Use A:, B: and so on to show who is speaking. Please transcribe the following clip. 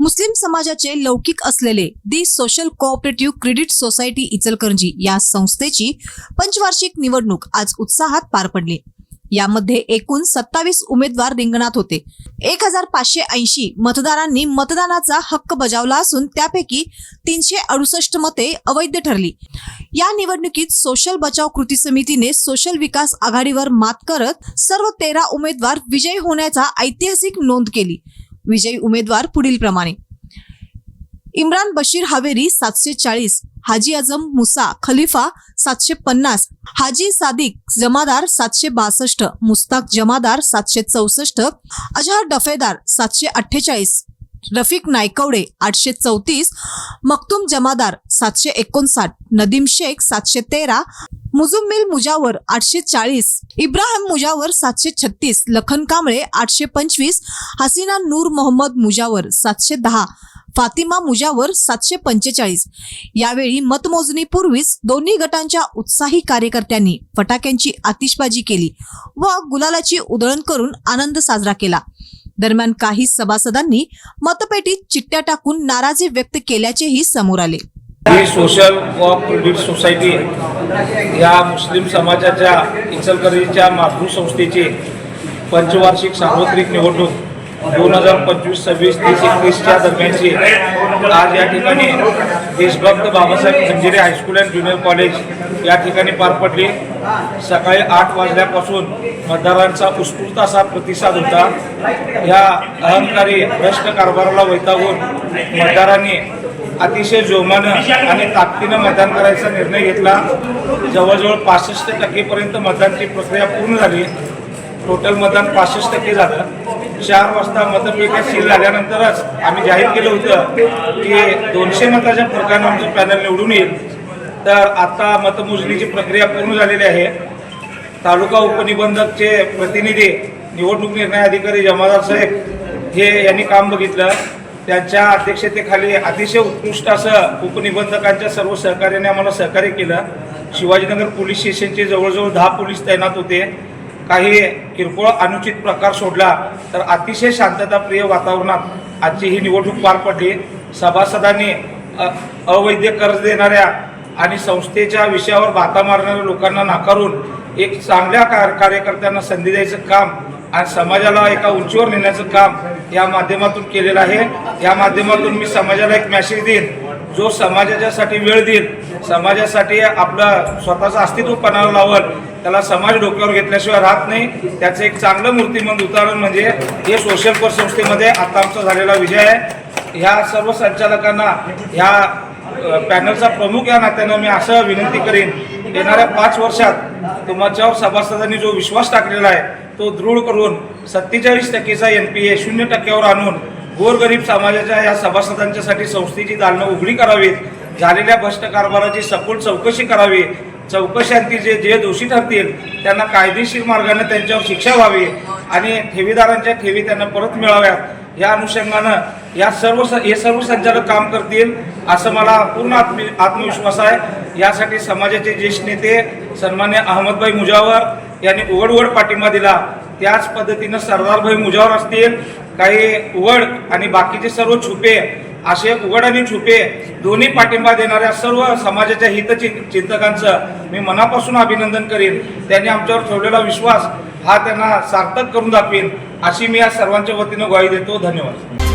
A: मुस्लिम समाजाचे लौकिक असलेले the social cooperative credit society Ichalkaranji या संस्थेची पंचवार्षिक निवडणूक आज उत्साहात पार पडली. यामध्ये एकूण सत्तावीस उमेदवार रिंगणात होते. एक हजार पाचशे ऐंशी मतदारांनी मतदानाचा हक्क बजावला असून त्यापैकी तीनशे अडुसष्ट मते अवैध ठरली. या निवडणुकीत सोशल बचाव कृती समितीने सोशल विकास आघाडीवर मात करत सर्व तेरा उमेदवार विजयी होण्याचा ऐतिहासिक नोंद केली. विजयी उमेदवार पुढील प्रमाणे. इम्रान बशीर हावेरी सातशे चाळीस हाजी आजम मुसा खलिफा सातशे पन्नास हाजी सादिक जमादार सातशे बासष्ट मुस्ताक जमादार सातशे चौसष्ट अजहर डफेदार सातशे अठ्ठेचाळीस रफिक नायकवडे आठशे चौतीस मखतूम जमादार सातशे एकोणसाठ नदीम शेख सातशे तेरा मुजुम्मिल मुजावर आठशे चाळीस इब्राहिम मुजावर सातशे छत्तीस लखन कांबळे आठशे पंचवीस हसीना नूर मोहम्मद मुजावर सातशे दहा फातिमा मुजावर सातशे पंचेचाळीस. यावेळी मतमोजणीपूर्वीच दोन्ही गटांच्या उत्साही कार्यकर्त्यांनी फटाक्यांची आतिषबाजी केली व गुलालाची उधळण करून आनंद साजरा केला. दरम्यान काही सभासदांनी मतपेटीत चिट्ट्या टाकून नाराजी व्यक्त केल्याचेही समोर आले.
B: ही सोशल कोऑपरेटिव्ह सोसायटी या मुस्लिम समाजाच्या इचलकरंजीच्या मातृसंस्थेची पंचवार्षिक सार्वत्रिक निवडणूक दोन हजार पंचवीस सव्वीस तीस एकवीसच्या दरम्यानची आज या ठिकाणी देशभक्त Babasaheb Khanjire high school and junior college या ठिकाणी पार पडली. सकाळी आठ वाजल्यापासून मतदारांचा उत्स्फूर्त असा प्रतिसाद होता. या अहंकारी भ्रष्ट कारभाराला वैतागून मतदारांनी अतिशय जोमानं आणि ताकदीनं मतदान करायचा निर्णय घेतला. जवळजवळ पासष्ट टक्केपर्यंत मतदानची प्रक्रिया पूर्ण झाली. टोटल मतदान पासष्ट टक्के झालं. चार वाजता मतपेट्या सील झाल्यानंतरच आम्ही जाहीर केलं होतं की दोनशे मताच्या फरकानं आमचं पॅनल निवडून येईल. तर आता मतमोजणीची प्रक्रिया पूर्ण झालेली आहे. तालुका उपनिबंधकचे प्रतिनिधी निवडणूक निर्णय अधिकारी जमादार साहेब हे यांनी काम बघितलं. त्यांच्या अध्यक्षतेखाली अतिशय उत्कृष्ट असं उपनिबंधकांच्या सर्व सहकार्याने आम्हाला सहकार्य केलं. शिवाजीनगर पोलीस स्टेशनचे जवळजवळ दहा पोलीस तैनात होते. काही किरकोळ अनुचित प्रकार सोडला तर अतिशय शांतताप्रिय वातावरणात आजची ही निवडणूक पार पडली. सभासदांनी अ- अवैध कर्ज देणाऱ्या आणि संस्थेच्या विषयावर बाता मारणाऱ्या लोकांना नाकारून एक चांगल्या कार्यकर्त्यांना संधी द्यायचं काम आणि समाजाला एका उंचीवर नेण्याचं काम या माध्यमातून केलेलं आहे. या माध्यमातून मी समाजाला एक मॅसेज देईन. जो समाजाच्यासाठी वेळ देईल समाजासाठी आपलं स्वतःचं अस्तित्व पणाला लावल त्याला समाज डोक्यावर घेतल्याशिवाय राहत नाही. त्याचं एक चांगलं मूर्तिमंत उदाहरण म्हणजे हे सोशल कोर्स संस्थेमध्ये आता आमचा झालेला विजय आहे. ह्या सर्व संचालकांना ह्या पॅनलचा प्रमुख या नात्यानं मी असं विनंती करीन येणाऱ्या पाच वर्षात तुमच्यावर सभासदांनी जो विश्वास टाकलेला आहे तो दृढ करून सत्तेचाळीस टक्केचा एन पी ए शून्य टक्क्यावर आणून गोरगरीब समाजाच्या या सभासदांच्यासाठी संस्थेची दालनं उघडी करावीत झालेल्या भ्रष्ट कारभाराची सखोल चौकशी करावी चौकशांती जे जे दोषी ठरतील त्यांना कायदेशीर मार्गाने त्यांच्यावर शिक्षा व्हावी आणि ठेवीदारांच्या ठेवी त्यांना परत मिळाव्यात. या अनुषंगानं या सर्व स- हे सर्व संचालक काम करतील असं मला पूर्ण आत्म आत्मविश्वास आहे. यासाठी समाजाचे ज्येष्ठ नेते सन्मान्य अहमदभाई मुजावर यांनी उघडवड पाठिंबा दिला. त्याच पद्धतीनं सरदारभाई मुजावर असतील काही उघड आणि बाकीचे सर्व छुपे असे उघड आणि छुपे दोन्ही पाठिंबा देणाऱ्या सर्व समाजाच्या हितचिंतकांचं मी मनापासून अभिनंदन करीन. त्यांनी आमच्यावर ठेवलेला विश्वास हा त्यांना सार्थक करून दाखवीन अशी मी या सर्वांच्या वतीनं ग्वाही देतो. धन्यवाद.